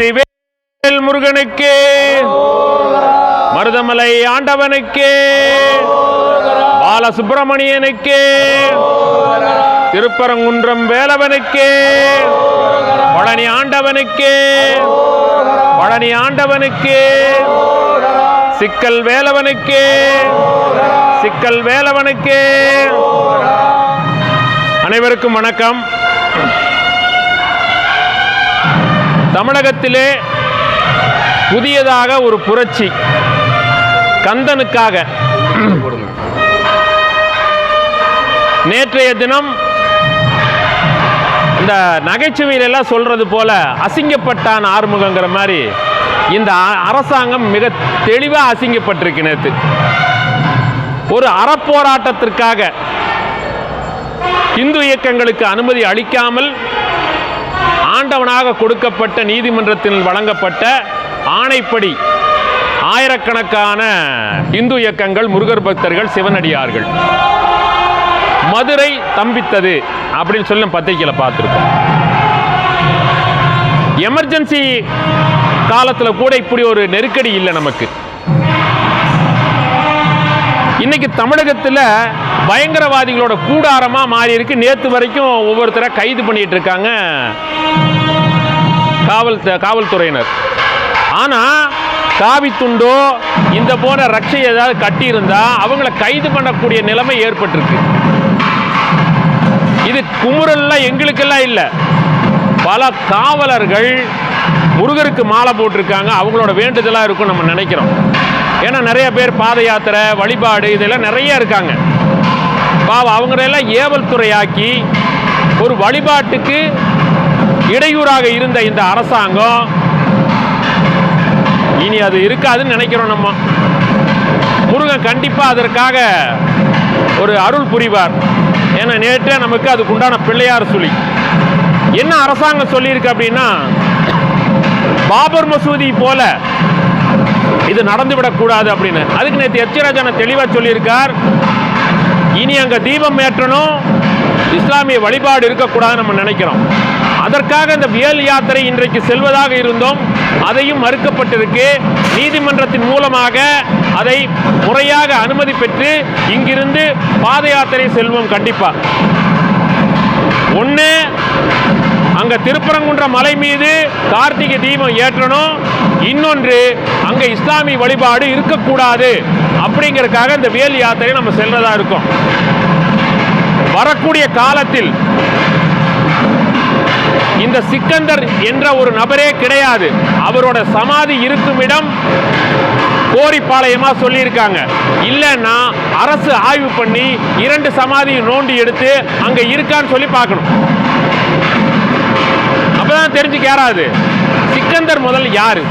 வெற்றிவேல் முருகனுக்கு. மருதமலை ஆண்டவனுக்கு. பாலசுப்பிரமணியனுக்கு திருப்பரங்குன்றம் வேலவனுக்கு. பழனி ஆண்டவனுக்கு. பழனி ஆண்டவனுக்கு. சிக்கல் வேலவனுக்கு. சிக்கல் வேலவனுக்கு. அனைவருக்கும் வணக்கம். தமிழகத்திலே புதியதாக ஒரு புரட்சி. கந்தனுக்காக. நேற்றைய தினம் இந்த நகைச்சுவையில எல்லாம் சொல்றது போல அசிங்கப்பட்டான் ஆறுமுகங்கிற மாதிரி இந்த அரசாங்கம் மிக தெளிவாக அசிங்கப்பட்டிருக்கு நேற்று ஒரு அறப்போராட்டத்திற்காக இந்து இயக்கங்களுக்கு அனுமதி அளிக்காமல் ஆண்டவனாக கொடுக்கப்பட்ட நீதிமன்றத்தில் வழங்கப்பட்ட ஆணைப்படி ஆயிரக்கணக்கான இந்து இயக்கங்கள் முருகர் பக்தர்கள் சிவனடியார்கள். மதுரை தம்பித்தது அப்படின்னு சொல்லி பத்திரிகையில் பார்த்துருக்கோம். எமர்ஜென்சி காலத்தில் கூட இப்படி ஒரு நெருக்கடி இல்லை நமக்கு. இன்னைக்கு தமிழகத்தில் பயங்கரவாதிகளோட கூடாரமா மாறி இருக்கு நேற்று வரைக்கும் ஒவ்வொருத்தரை கைது பண்ணிட்டு இருக்காங்க காவல் காவல்துறையினர். ஆனால் காவித்துண்டோ இந்த போன ரட்சை ஏதாவது கட்டியிருந்தா அவங்கள கைது பண்ணக்கூடிய நிலைமை ஏற்பட்டிருக்கு. இது குமுறல்லாம் எங்களுக்கெல்லாம் இல்லை. பல காவலர்கள் முருகருக்கு மாலை போட்டிருக்காங்க. அவங்களோட வேண்டுதலாக இருக்கும் நம்ம நினைக்கிறோம். ஏன்னா நிறைய பேர் பாத யாத்திரை வழிபாடு இதெல்லாம் நிறைய இருக்காங்க. பாவம் அவங்களெல்லாம் ஏவல் துறையாக்கி ஒரு வழிபாட்டுக்கு இடையூறாக இருந்த இந்த அரசாங்கம் இனி அது இருக்காதுன்னு நினைக்கிறோம் நம்ம. முருகன் கண்டிப்பாக அதற்காக ஒரு அருள் புரிவார். ஏன்னா நேற்றே நமக்கு அதுக்கு உண்டான பிள்ளையார் சொல்லி என்ன அரசாங்கம் சொல்லியிருக்கு அப்படின்னா பாபர் மசூதி போல இது நடந்துவிடக்கூடாது அப்படின்னு. அதுக்கு நேற்று எச்சராஜன தெளிவாக சொல்லியிருக்கார். இனி அங்கே தீபம் ஏற்றணும் இஸ்லாமிய வழிபாடு இருக்கக்கூடாதுன்னு நம்ம நினைக்கிறோம். அதற்காக இந்த வியல் யாத்திரை இன்றைக்கு செல்வதாக இருந்தோம். அதையும் மறுக்கப்பட்டிருக்கு. நீதிமன்றத்தின் மூலமாக அதை முறையாக அனுமதி பெற்று இங்கிருந்து பாத யாத்திரை செல்வோம் கண்டிப்பா. ஒன்று அங்க திருப்பரங்குன்ற மலை மீது கார்த்திகை தீபம் ஏற்றணும். இன்னொன்று அங்க இஸ்லாமிய வழிபாடு இருக்கக்கூடாது. அப்படிங்கறதுக்காக இந்த வேல் யாத்திரை நம்ம செல்றதா இருக்கோம். வரக்கூடிய காலத்தில் இந்த சிக்கந்தர் என்ற ஒரு நபரே கிடையாது. அவரோட சமாதி இருக்கும் இடம் கோரிப்பாளையமாக சொல்லியிருக்காங்க. இல்லைன்னா அரசு ஆய்வு பண்ணி இரண்டு சமாதியை நோண்டி எடுத்து அங்க இருக்கான்னு சொல்லி பார்க்கணும். அப்பதான் தெரிஞ்சு கேராது சிக்கந்தர் முதல் யாரு?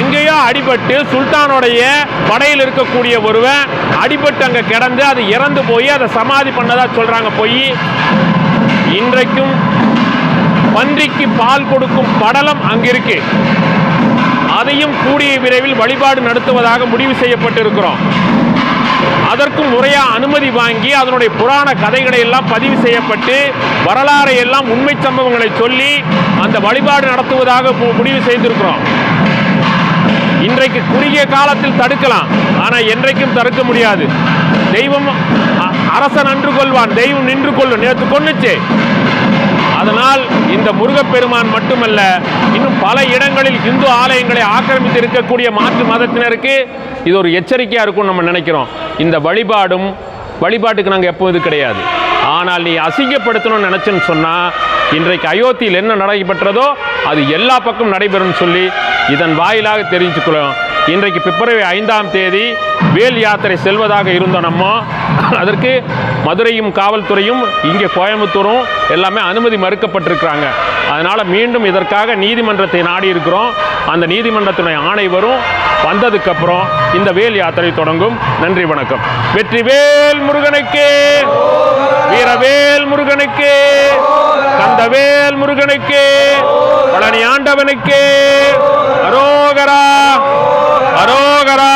எங்கேயோ அடிபட்டு சுல்தானுடைய படையில் இருக்கக்கூடிய ஒருவன் அடிபட்டு அங்க கிடந்து அது இறந்து போய் அதை சமாதி பண்ணதா சொல்றாங்க போய். இன்றைக்கும் பன்றிக்கு பால் கொடுக்கும் படலம் அங்கிருக்கு. அதையும் கூடிய விரைவில் வழிபாடு நடத்துவதாக முடிவு செய்யப்பட்டிருக்கிறோம். அதற்கும் முறையா அனுமதி வாங்கி அதனுடைய புராண கதைகளை எல்லாம் பதிவு செய்யப்பட்டு வரலாறை எல்லாம் உண்மை சம்பவங்களை சொல்லி அந்த வழிபாடு நடத்துவதாக முடிவு செய்திருக்கிறோம். இன்றைக்கு குறுகிய காலத்தில் தடுக்கலாம். ஆனால் என்றைக்கும் தடுக்க முடியாது. தெய்வம் அ- அரசன் அன்று கொள்வான். தெய்வம் நின்று கொள்ளும். நேற்று கொன்னுச்சே. அதனால் இந்த முருகப்பெருமான் மட்டுமல்ல இன்னும் பல இடங்களில் இந்து ஆலயங்களை ஆக்கிரமித்து இருக்கக்கூடிய மாற்று மதத்தினருக்கு இது ஒரு எச்சரிக்கையாக இருக்கும் நம்ம நினைக்கிறோம். இந்த வழிபாடும் வழிபாட்டுக்கு நாங்கள் எப்போ இது கிடையாது. ஆனால் நீ அசிங்கப்படுத்தணும்னு நினச்சேன்னு சொன்னால் இன்றைக்கு அயோத்தியில் என்ன நடைபெற்றதோ அது எல்லா பக்கம் நடைபெறும் சொல்லி இதன் வாயிலாக தெரிஞ்சுக்கிறோம் இன்றைக்கு பிப்ரவரி ஐந்தாம் தேதி வேல் யாத்திரை செல்வதாக இருந்த நம்ம. அதற்கு மதுரையும் காவல்துறையும் இங்கே கோயம்புத்தூரும் எல்லாமே அனுமதி மறுக்கப்பட்டிருக்கிறாங்க. அதனால் மீண்டும் இதற்காக நீதிமன்றத்தை நாடி இருக்கிறோம் அந்த நீதிமன்றத்தினுடைய ஆணை வரும். வந்ததுக்கப்புறம் இந்த வேல் யாத்திரை தொடங்கும். நன்றி வணக்கம். வெற்றி வேல் முருகனுக்கு வீரவேல் முருகனுக்கு கந்தவேல் முருகனுக்கு பழனி ஆண்டவனுக்கு அரோகரா. அரோகரா